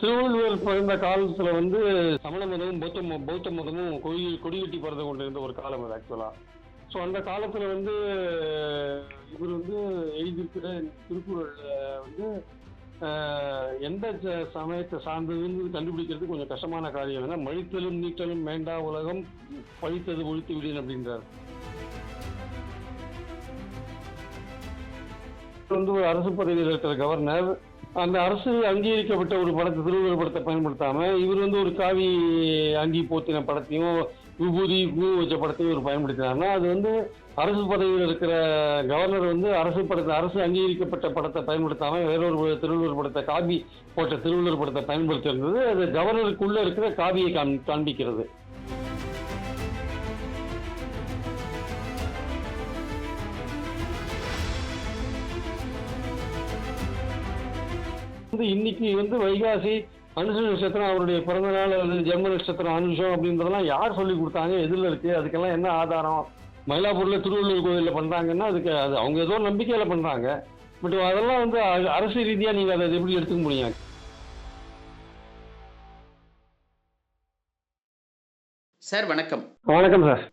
திருவள்ளுவர் பிறந்த காலத்துல வந்து சமண மதமும் பௌத்த பௌத்த மதமும் கொடி கொடிகட்டி பறந்து கொண்டிருந்த ஒரு காலம் அது ஆக்சுவலா ஸோ அந்த காலத்துல வந்து இவர் வந்து எழுதியிருக்கிற திருக்குறள் வந்து எந்த சமயத்தை சார்ந்ததுன்னு கண்டுபிடிக்கிறது கொஞ்சம் கஷ்டமான காரியம். ஏன்னா மழித்தலும் நீட்டலும் வேண்டா உலகம் பழித்தது ஒழித்து விடுன்னு அப்படின்றார். வந்து ஒரு அரசு பதவியில் இருக்கிற கவர்னர் அந்த அரசு அங்கீகரிக்கப்பட்ட ஒரு படத்தை திருவள்ளுவர் படத்தை பயன்படுத்தாம இவர் வந்து ஒரு காவி அங்கி போத்தின படத்தையும் விபூதி பூ வச்ச படத்தையும் இவர் பயன்படுத்தினார்னா அது வந்து அரசு பதவியில் இருக்கிற கவர்னர் வந்து அரசு படத்தை அரசு அங்கீகரிக்கப்பட்ட படத்தை பயன்படுத்தாம வேறொரு திருவள்ளுவர் படத்தை காவி போட்ட திருவள்ளுவர் படத்தை பயன்படுத்தியிருந்தது. அது கவர்னருக்குள்ள இருக்கிற காவியை காண் காண்பிக்கிறது. வந்து இன்னைக்கு வந்து வைகாசி அனுஷ நட்சத்திரம் அவருடைய பிறந்த நாள் அல்லது ஜென்ம நட்சத்திரம் அனுஷம் அப்படின்றதெல்லாம் யார் சொல்லி கொடுத்தாங்க? எதில் இருக்கு. அதுக்கெல்லாம் என்ன ஆதாரம்? மயிலாப்பூர்ல திருவள்ளூர் கோயில்ல பண்றாங்கன்னா அதுக்கு அது அவங்க ஏதோ நம்பிக்கையில பண்றாங்க. பட் அதெல்லாம் வந்து அரசு ரீதியா நீங்க அதை எப்படி எடுத்துக்க முடியும்? சார் வணக்கம். வணக்கம் சார்.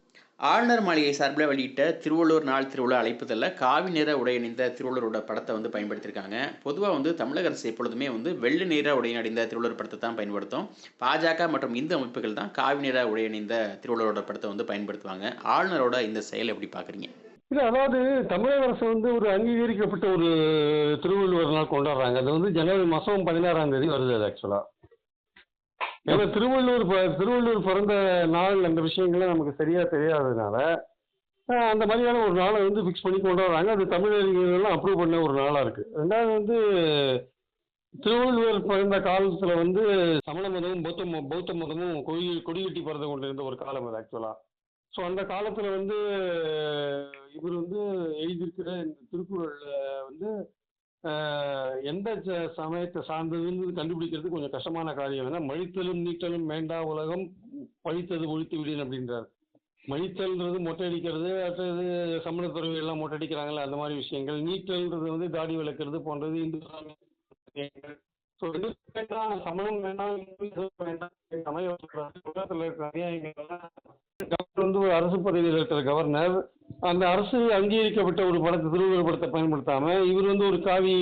ஆளுநர் மாளிகை சார்பில் வெளியிட்ட திருவள்ளூர் நாள் திருவிழா அழைப்புதல்ல காவி நிற உடை அணிந்த திருவள்ளுவரோட படத்தை வந்து பயன்படுத்தியிருக்காங்க. பொதுவாக வந்து தமிழக அரசு எப்பொழுதுமே வந்து வெள்ளி நிற உடை அணிந்த திருவள்ளுவர் படத்தை தான் பயன்படுத்தும். பாஜக மற்றும் இந்து அமைப்புகள் தான் காவி நிற உடை அணிந்த திருவள்ளுவரோட படத்தை வந்து பயன்படுத்துவாங்க. ஆளுநரோட இந்த செயல் எப்படி பார்க்குறீங்க? இல்லை அதாவது தமிழக அரசு வந்து ஒரு அங்கீகரிக்கப்பட்ட ஒரு திருவள்ளுவர் நாள் கொண்டாடுறாங்க. அது வந்து ஜனவரி மாதம் பதினாறாம் தேதி வருது அது ஆக்சுவலாக ஏன்னா திருவள்ளூர் ப- திருவள்ளுவர் பிறந்த நாள் அந்த விஷயங்கள்லாம் நமக்கு சரியா தெரியாததுனால அந்த மாதிரியான ஒரு நாளை வந்து ஃபிக்ஸ் பண்ணி கொண்டாடுறாங்க. அது தமிழறிஞர்கள்லாம் அப்ரூவ் பண்ண ஒரு நாளாக இருக்கு. ரெண்டாவது வந்து திருவள்ளுவர் பிறந்த காலத்தில் வந்து சமண மதமும் பௌத்த பௌத்த மதமும் கொடி கொடிகட்டி பறந்து கொண்டிருந்த ஒரு காலம் அது ஆக்சுவலாக ஸோ அந்த காலத்தில் வந்து இவர் வந்து எழுதியிருக்கிற இந்த திருக்குறளில் வந்து எந்த ச- சமயத்தை சார்ந்ததுன்னு கண்டுபிடிக்கிறது கொஞ்சம் கஷ்டமான காரியம். ஏன்னா மழித்தலும் நீட்டலும் வேண்டா உலகம் பழித்தது ஒழித்து விடுன்னு அப்படின்றார். மழித்தல்ன்றது மொட்டை அடிக்கிறது அடுத்தது சமண எல்லாம் மொட்டை அடிக்கிறாங்கல்ல அந்த மாதிரி விஷயங்கள். நீட்டல்ன்றது வந்து தாடி விளக்குறது போன்றது இந்து ஸோ வேண்டாம் சமணம் வேண்டாம் வேண்டாம் சமயம். உலகத்தில் இருக்கிற வந்து ஒரு அரசு பதவியில் இருக்கிற கவர்னர் அந்த அரசு அங்கீகரிக்கப்பட்ட ஒரு படத்தை திருவள்ளுவர் படத்தை பயன்படுத்தாம இவர் வந்து ஒரு காவி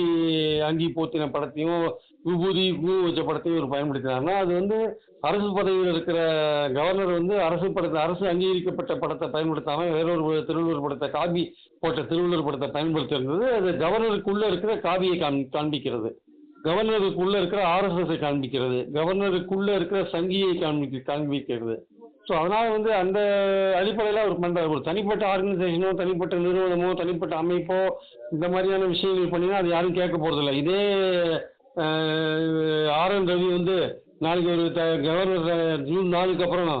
அங்கி போத்தின படத்தையும் விபூதி பூ வச்ச படத்தையும் இவர் பயன்படுத்தினார்னா அது வந்து அரசு பதவியில் இருக்கிற கவர்னர் வந்து அரசு படத்தை அரசு அங்கீகரிக்கப்பட்ட படத்தை பயன்படுத்தாம வேறொரு திருவள்ளுவர் படத்தை காவி போட்ட திருவள்ளுவர் படத்தை பயன்படுத்தியிருந்தது. அது கவர்னருக்குள்ள இருக்கிற காவியை காண் காண்பிக்கிறது. கவர்னருக்குள்ள இருக்கிற ஆர்எஸ்எஸ்ஐ காண்பிக்கிறது. கவர்னருக்குள்ள இருக்கிற சங்கியை காண்பி காண்பிக்கிறது. ஸோ அதனால் வந்து அந்த அடிப்படையில் அவர் பண்ணுறாரு ஒரு தனிப்பட்ட ஆர்கனைசேஷனோ தனிப்பட்ட நிறுவனமோ தனிப்பட்ட அமைப்போ இந்த மாதிரியான விஷயங்கள் பண்ணினா அது யாரும் கேட்க போறதில்ல. இதே ஆர் என் ரவி வந்து நாளைக்கு ஒரு த கவர்னர் ஜூன் நாலுக்கு அப்புறம்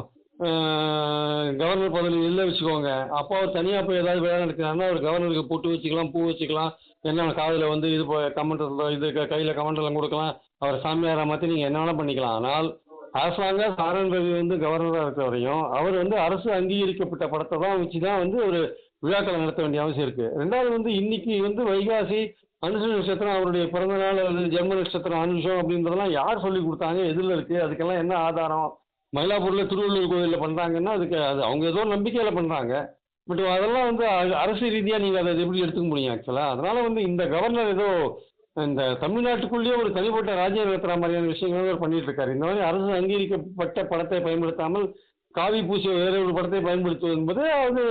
கவர்னர் பதவி இல்லை வச்சுக்கோங்க. அப்போ அவர் தனியாக போய் ஏதாவது வேலை நடக்கிறாருன்னா அவர் கவர்னருக்கு பொட்டு வச்சுக்கலாம் பூ வச்சுக்கலாம். என்ன காதில் வந்து இது கமெண்ட் இது கையில் கமெண்டெல்லாம் கொடுக்கலாம். அவர் சாமியாரை மாற்றி நீங்கள் என்ன வேணால் பண்ணிக்கலாம். ஆனால் அரசாங்க சாரன் ரவி வந்து கவர்னராக இருக்கிற வரையும் அவர் வந்து அரசு அங்கீகரிக்கப்பட்ட படத்தை தான் வச்சு தான் வந்து ஒரு விழாக்களை நடத்த வேண்டிய அவசியம் இருக்கு. ரெண்டாவது வந்து இன்னைக்கு வந்து வைகாசி அனுஷ நட்சத்திரம் அவருடைய பிறந்த நாள் அல்லது ஜென்ம நட்சத்திரம் அனுஷம் அப்படின்றதெல்லாம் யார் சொல்லி கொடுத்தாங்க? எதில் இருக்கு. அதுக்கெல்லாம் என்ன ஆதாரம்? மயிலாப்பூரில் திருவள்ளூர் கோயிலில் பண்ணுறாங்கன்னா அதுக்கு அது அவங்க ஏதோ நம்பிக்கையில் பண்ணுறாங்க பட் அதெல்லாம் வந்து அரசு ரீதியாக நீங்கள் அதை எப்படி எடுத்துக்க முடியும் ஆக்சுவலாக அதனால வந்து இந்த கவர்னர் ஏதோ இந்த தமிழ்நாட்டுக்குள்ளேயே ஒரு தனிப்பட்ட ராஜ்யம் நடத்துகிற மாதிரியான விஷயங்கள் அவர் பண்ணிட்டு இருக்காரு இந்த மாதிரி அரசு அங்கீகரிக்கப்பட்ட படத்தை பயன்படுத்தாமல் காவி பூசிய வேற ஒரு படத்தை பயன்படுத்துவது என்பது அது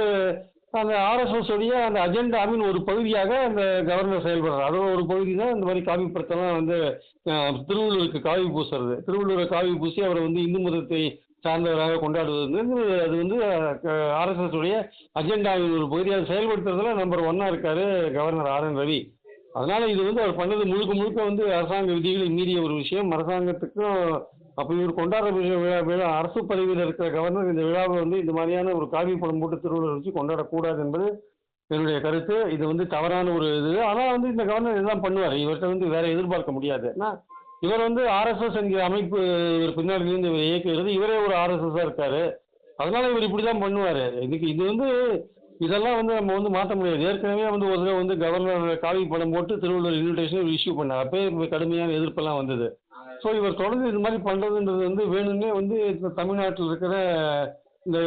அந்த ஆர்எஸ்எஸ் உடைய அந்த அஜெண்டாவின் ஒரு பகுதியாக அந்த கவர்னர் செயல்படுறார். அதோட ஒரு பகுதி தான் இந்த மாதிரி காவி படத்தெல்லாம் வந்து திருவள்ளூருக்கு திருவள்ளுவருக்கு காவி பூசுறது. திருவள்ளுவரை காவி பூசி அவரை வந்து இந்து மதத்தை சார்ந்தவராக கொண்டாடுவது அது வந்து ஆர்எஸ்எஸ் உடைய அஜெண்டாவின் ஒரு பகுதியாக செயல்படுத்துறதுல நம்பர் ஒன்னா இருக்காரு கவர்னர் ஆர் என் ரவி. அதனால இது வந்து அவர் பண்ணது முழுக்க முழுக்க வந்து அரசாங்க விதிகளை மீறிய ஒரு விஷயம். அரசாங்கத்துக்கும் அப்போ இவர் கொண்டாடுற விழா விழா அரசு பதவியில் இருக்கிற கவர்னர் இந்த விழாவை வந்து இந்த மாதிரியான ஒரு காவி படம் போட்டு திருவிழா வச்சு கொண்டாடக்கூடாது என்பது என்னுடைய கருத்து. இது வந்து தவறான ஒரு இது. ஆனால் வந்து இந்த கவர்னர் இதெல்லாம் பண்ணுவார். இவர்கிட்ட வந்து வேற எதிர்பார்க்க முடியாது. ஏன்னா இவர் வந்து ஆர்எஸ்எஸ் என்கிற அமைப்பு இவர் பின்னாடி இருந்து இவர் இயக்குகிறது. இவரே ஒரு ஆர்எஸ்எஸ்ஸாக இருக்காரு. அதனால இவர் இப்படி தான் பண்ணுவார். இதுக்கு இது வந்து இதெல்லாம் வந்து நம்ம வந்து மாற்ற முடியாது. ஏற்கனவே வந்து ஒரு தடவை வந்து கவர்னர் காவி படம் போட்டு திருவள்ளுவர் இன்விடேஷன் இஷ்யூ பண்ணார் அப்பயே கடுமையான எதிர்ப்பெல்லாம் வந்தது. ஸோ இவர் தொடர்ந்து இது மாதிரி பண்ணுறதுன்றது வந்து வேணும்னே வந்து தமிழ்நாட்டில் இருக்கிற இந்த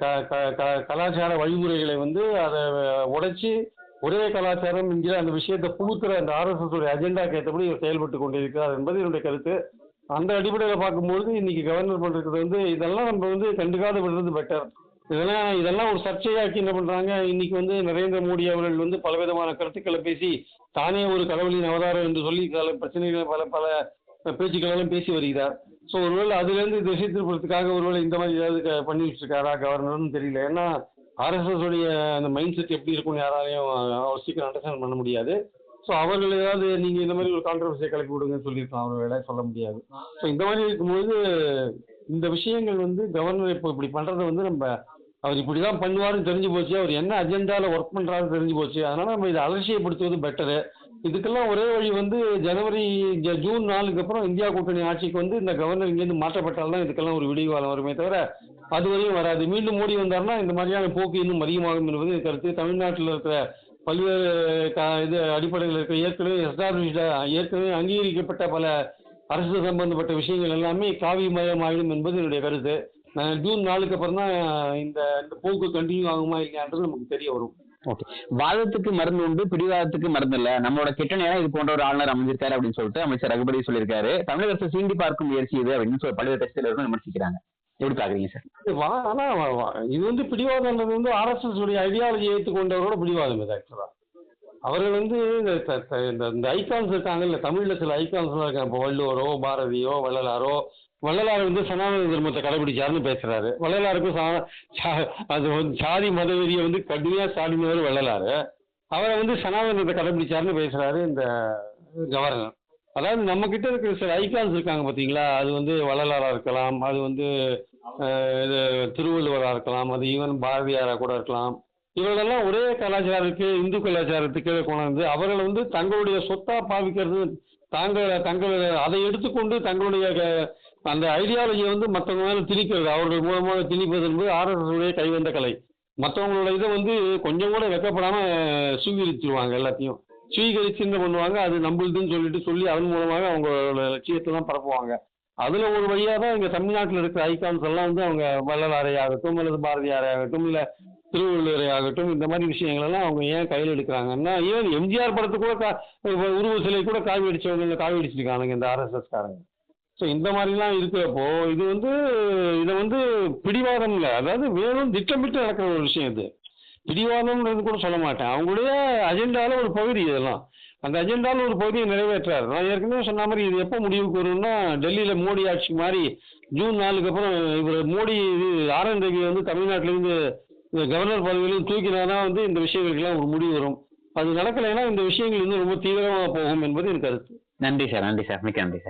க- க- க- கலாச்சார வழிமுறைகளை வந்து அதை உடைச்சி ஒரே கலாச்சாரம் என்கிற அந்த விஷயத்தை புகுத்துற அந்த ஆர்எஸ்எஸ் உடைய அஜெண்டாக்கு ஏற்றபடி இவர் செயல்பட்டு கொண்டிருக்கிறார் என்பது என்னுடைய கருத்து. அந்த அடிப்படையில் பார்க்கும்பொழுது இன்னைக்கு கவர்னர் பண்ணுறது வந்து இதெல்லாம் நம்ம வந்து கண்டுக்காத விடுறது பெட்டர் இதெல்லாம் இதெல்லாம் ஒரு சர்ச்சையாக்கி என்ன பண்றாங்க? இன்னைக்கு வந்து நரேந்திர மோடி அவர்கள் வந்து பலவிதமான கருத்துக்களை பேசி தானே ஒரு கடவுளின் அவதாரம் என்று சொல்லி பல பிரச்சனைகளை பல பல பேச்சுக்களெல்லாம் பேசி வருகிறார். ஸோ ஒருவேளை அதுலேருந்து திசை திருப்பறதுக்காக ஒருவேளை இந்த மாதிரி ஏதாவது க- பண்ணி கவர்னர்னு தெரியல. ஏன்னா ஆர்எஸ்எஸ் உடைய அந்த மைண்ட் செட் எப்படி இருக்கும்னு யாராலையும் அவர் சீக்கிரம் அண்டர்ஸ்டாண்ட் பண்ண முடியாது. ஸோ அவர்கள் ஏதாவது நீங்க இந்த மாதிரி ஒரு கான்ட்ரவர்சியை கிளப்பி விடுங்கன்னு சொல்லியிருக்கலாம். அவர் வேலை சொல்ல முடியாது. ஸோ இந்த மாதிரி இருக்கும்போது இந்த விஷயங்கள் வந்து கவர்னர் இப்போ இப்படி பண்றதை வந்து நம்ம அவர் இப்படி தான் பண்ணுவாருன்னு தெரிஞ்சு போச்சு. அவர் என்ன அஜெண்டாவில் ஒர்க் பண்ணுறாருன்னு தெரிஞ்சு போச்சு. அதனால் நம்ம இதை அலட்சியப்படுத்துவது பெட்டரு இதுக்கெல்லாம் ஒரே வழி வந்து ஜனவரி ஜ- ஜூன் நாலுக்கு அப்புறம் இந்தியா கூட்டணி ஆட்சிக்கு வந்து இந்த கவர்னர் இங்கேருந்து மாற்றப்பட்டால்தான் இதுக்கெல்லாம் ஒரு விடிவு காலம் வருமே தவிர அதுவரையும் வராது. மீண்டும் மோடி வந்தாருன்னா இந்த மாதிரியான போக்கு இன்னும் அதிகமாகும் என்பது கருத்து. தமிழ்நாட்டில் இருக்கிற பல்வேறு க- இது அடிப்படையில் இருக்க ஏற்கனவே எஸ்டாப்ளிஷ்ட ஏற்கனவே அங்கீகரிக்கப்பட்ட பல அரசு சம்பந்தப்பட்ட விஷயங்கள் எல்லாமே காவிமயமாயிடும் என்பது என்னுடைய கருத்து. ஜூன் நாலுக்கு அப்புறம் தான் இந்த இந்த போக்கு கண்டினியூ ஆகுமா இல்லையான்றது நமக்கு தெரிய வரும். ஓகே வாதத்துக்கு மருந்து உண்டு பிடிவாதத்துக்கு மருந்து இல்ல. நம்மளோட கெட்ட நேரம் இது போன்ற ஒரு ஆளுநர் அமைஞ்சிருக்காரு அப்படின்னு சொல்லிட்டு அமைச்சர் ரகுபதி சொல்லியிருக்காரு. தமிழக அரசு சீண்டி பார்க்கும் முயற்சி இது அப்படின்னு சொல்லி பல்வேறு கட்சியில விமர்சிக்கிறாங்க. எப்படி பாக்குறீங்க சார்? ஆனா இது வந்து பிடிவாதம்ன்றது வந்து ஆர்எஸ்எஸ் உடைய ஐடியாலஜி ஏற்றுக்கொண்டவரோட பிடிவாதம் இது ஆக்சுவலா அவர்கள் வந்து இந்த இந்த ஐகான்ஸ் இருக்காங்கல்ல தமிழ்ல சில ஐகான்ஸ்லாம் இருக்காங்க. இப்போ வள்ளுவரோ பாரதியோ வள்ளலாரோ வள்ளலார் வந்து சனாதன தர்மத்தை கடைபிடிச்சாருன்னு பேசுறாரு. வள்ளலாருக்கும் சா- சா- அது வந்து சாதி மதவெறியை வந்து கடுமையா சாடினவர் வள்ளலாரு. அவரை வந்து சனாதனத்தை கடைபிடிச்சாருன்னு பேசுறாரு இந்த கவர்னர். அதாவது நம்ம கிட்ட இருக்கிற சில ஐக்கான்ஸ் இருக்காங்க பாத்தீங்களா? அது வந்து வள்ளலாரா இருக்கலாம் அது வந்து இது திருவள்ளுவரா இருக்கலாம் அது ஈவன் பாரதியாரா கூட இருக்கலாம். இவர்களெல்லாம் ஒரே கலாச்சாரத்துக்கு இந்து கலாச்சாரத்துக்கு கொண்டாந்து அவர்கள் வந்து தங்களுடைய சொத்தா பாவிக்கிறது. தாங்கள் தங்கள் அதை எடுத்துக்கொண்டு தங்களுடைய க- அந்த ஐடியாலஜியை வந்து மற்றவங்க மேலே திணிக்கிறது. அவர்கள் மூலமாக திணிப்பது என்பது ஆர்எஸ்எஸ்டைய கைவந்த கலை. மற்றவங்களோட இதை வந்து கொஞ்சம் கூட வெக்கப்படாம சுவீகரிச்சிருவாங்க எல்லாத்தையும். சுவீகரிச்சு என்ன பண்ணுவாங்க அது நம்மளுதுன்னு சொல்லிட்டு சொல்லி அதன் மூலமாக அவங்களோட லட்சியத்தை தான் பரப்புவாங்க. அதுல ஒரு வழியா தான் இங்க தமிழ்நாட்டில் இருக்கிற ஐகான்ஸ் எல்லாம் வந்து அவங்க வள்ளலாரை அல்லது பாரதியாரையாகட்டும் இல்ல திருவள்ளுவரை ஆகட்டும் இந்த மாதிரி விஷயங்கள் எல்லாம் அவங்க ஏன் கையில் எடுக்கிறாங்கன்னா ஏன் எம்ஜிஆர் படத்துக்கு கூட கா- உருவ சிலை கூட காவி அடிச்சவங்க காவி அடிச்சிருக்கானுங்க இந்த ஆர்எஸ்எஸ் காரங்க. ஸோ இந்த மாதிரிலாம் இருக்கிறப்போ இது வந்து இதை வந்து பிடிவாதம் இல்லை அதாவது வேணும் திட்டமிட்டு நடக்கிற ஒரு விஷயம் இது. பிடிவாதம்ன்றது கூட சொல்ல மாட்டேன். அவங்களுடைய அஜெண்டாவில் ஒரு பகுதி இதெல்லாம். அந்த அஜெண்டாவில் ஒரு பகுதியை நிறைவேற்றாரு. நான் ஏற்கனவே சொன்ன மாதிரி இது எப்போ முடிவுக்கு வரும்னா டெல்லியில் மோடி ஆட்சி மாதிரி ஜூன் நாலுக்கு அப்புறம் இவர் மோடி இது ஆர் என் ரவி வந்து தமிழ்நாட்டிலேருந்து கவர்னர் பதவியிலும் தூக்கினா வந்து இந்த விஷயங்களுக்கெல்லாம் ஒரு முடிவு வரும். அது நடக்கலைன்னா இந்த விஷயங்கள் இன்னும் ரொம்ப தீவிரமாக போகும் என்பது என் கருத்து. நன்றி சார் நன்றி சார். மிக்க நன்றி சார்.